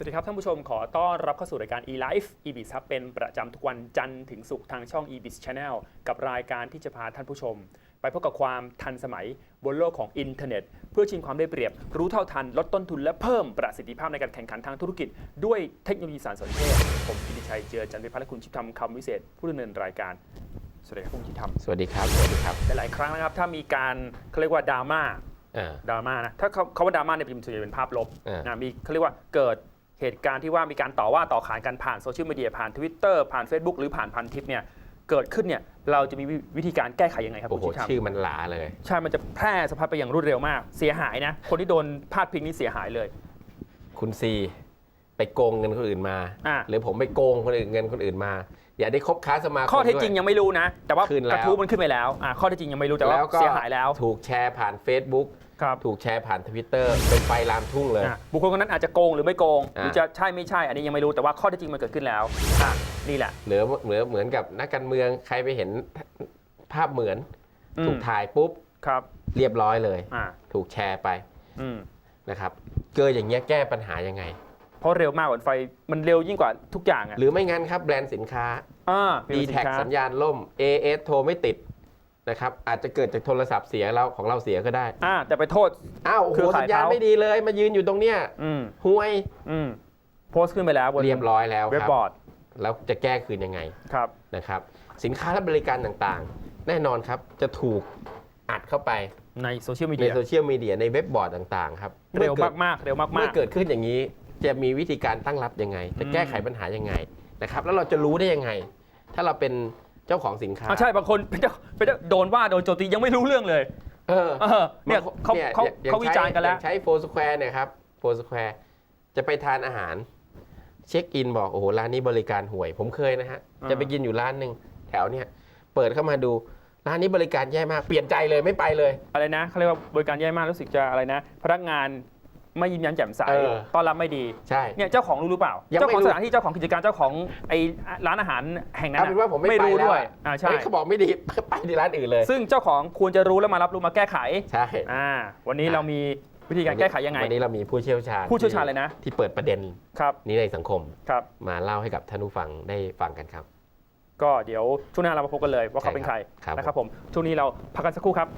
สวัสดีครับท่านผู้ชมขอต้อนรับเข้าสู่รายการ e-life e-biz ครับเป็นประจำทุกวันจันทร์ถึงศุกร์ทางช่อง e-biz channel กับรายการที่จะพาท่านผู้ชม ไปพบกับความทันสมัยบนโลกของอินเทอร์เน็ต เพื่อชิงความได้เปรียบ รู้เท่าทัน ลดต้นทุนและเพิ่มประสิทธิภาพในการแข่งขันทางธุรกิจ ด้วยเทคโนโลยีสารสนเทศผมกิติชัยเจือจันทร์วิพัฒน์และคุณชิปทำคำวิเศษ ผู้ดำเนินรายการสวัสดีครับคุณชิปทำสวัสดีครับสวัสดีครับหลายๆครั้งนะครับถ้ามีการเขาเรียกว่าดราม่าอ่าดราม่านะถ้าเขาเขาว่าดราม่าเนี่ยเป็นส่วนใหญ่เป็นภาพลบอ่านนะมีเขาเรียกว่าเกิด เหตุการณ์ที่ว่ามีการต่อว่าต่อขานกันผ่านโซเชียลมีเดียผ่าน Twitter ผ่าน Facebook หรือผ่านพันทิปเนี่ยเกิดขึ้นเนี่ยเราจะมีวิวิธีการแก้ไขยังไงครับโอ้คุณโหชิคครับชื่อมันหลาเลย ใช่มันจะแพร่สะพัดไปอย่างรวดเร็วมาก เสียหายนะ คนที่โดนพาดพิงนี่เสียหายเลย คุณซีไปโกงเงินคนอื่นมา อ่าหรือผมไปโกงคนอื่นเงินคนอื่นมา อย่าได้คบค้าสมาคมข้อเท็จด้วยจริงยังไม่รู้นะ แต่ว่าขึ้นแล้ว กระทู้มันขึ้นไปแล้วอ่าข้อเท็จจริงยังไม่รู้แต่ว่าแล้วก็เสียหายแล้ว ถูกแชร์ผ่าน Facebook ครับถูกแชร์ผ่านทวิตเตอร์เป็นไฟลามทุ่งเลย อะบุคคลคนนั้นอาจจะโกงหรือไม่โกงหรืออ่าจะใช่ไม่ใช่ อันนี้ยังไม่รู้แต่ว่าข้อเท็จจริงมันเกิดขึ้นแล้วอะนี่แหละ เหลือเหมือนเหมือนกับนักการเมืองใครไปเห็นภาพเหมือน อืม ถูกถ่ายปุ๊บครับเรียบร้อยเลย อ่าถูกแชร์ไปอืมนะครับเกิดอย่างเงี้ยแก้ปัญหายังไง เพราะเร็วมากกว่าไฟมันเร็วยิ่งกว่าทุกอย่างอะหรือไม่งั้นครับแบรนด์สินค้า อ่า d ีแท็สินค้าสัญญาณล่ม AS โทรไม่ติด นะครับอาจจะเกิดจากโทรศัพท์เสียเราของเราเสียก็ได้ อ่าแต่ไปโทษ อ้าวโอ้เครืโหอข่ายสัญญาณเขา ไม่ดีเลย มายืนอยู่ตรงเนี้ยอืมห่วยอืมโพสต์ขึ้นไปแล้วบนเรียบร้อยแล้วเว็บครับบอร์ดแล้วจะแก้คืนยังไงครับ นะครับ สินค้าและบริการต่างๆ แน่นอนครับจะถูกอัดเข้าไปในโซเชียลมีในเดียโซเชียลมีเดียในเว็บบอร์ดต่างๆครับเร็วมื่อกิด มากๆเร็วมากเมื่อๆเกิดขึ้นอย่างนี้จะมีวิธีการตั้งรับยังไง จะแก้ไขอืมปัญหายังไงนะครับ แล้วเราจะรู้ได้ยังไง ถ้าเราเป็น เจ้าของสินค้าอ่าใช่บางคนเป็นเจ้าเป็นเจ้าโดนว่าโดนโจมตียังไม่รู้เรื่องเลยเออเออเนี่ยเขานี่ยเขาอย่งเขาวิจารณ์กันแล้วอย่งใช้โฟสแควร์เนี่ยครับโฟสแควร์จะไปทานอาหาร เช็คอินบอก โอ้โห ร้านนี้บริการห่วย ผมเคยนะฮะ อ่า จะไปกินอยู่ร้านหนึ่งแถวเนี่ย เปิดเข้ามาดู ร้านนี้บริการแย่มาก เปลี่ยนใจเลยไม่ไปเลย อะไรนะเขาเรียกว่าบริการแย่มากรู้สึกจะอะไรนะ พนักงาน ไม่ยิ้มแย้มแจ่มใสเออ ต้อนรับไม่ดีใช่ เนี่ยเจ้าของรู้หรือเปล่า ยังเจ้าไม่ของรู้สถานที่เจ้าของกิจการเจ้าของไอ้ร้านอาหารแห่งนั้นเอาเป็นว่าผมไม่ไปรู้แล้วด้วยอะอ่าใช่ เฮ้ยเขาบอกไม่ดี ไปที่ร้านอื่นเลย ซึ่งเจ้าของควรจะรู้และมารับรู้มาแก้ไขใช่ อ่าวันนี้อะเรามีวิธีการแก้ไขยังไง วันนี้เรามีผู้เชี่ยวชาญผู้เชี่ยวชาญเลยนะ ที่เปิดประเด็นครับนี้ในสังคม ครับ มาเล่าให้กับท่านผู้ฟังได้ฟังกันครับ ก็เดี๋ยวช่วงหน้าเรามาพบกันเลยว่าเขาเป็นใครครับ นะครับผมช่วงนี้เราพักกันสักครู่ครับ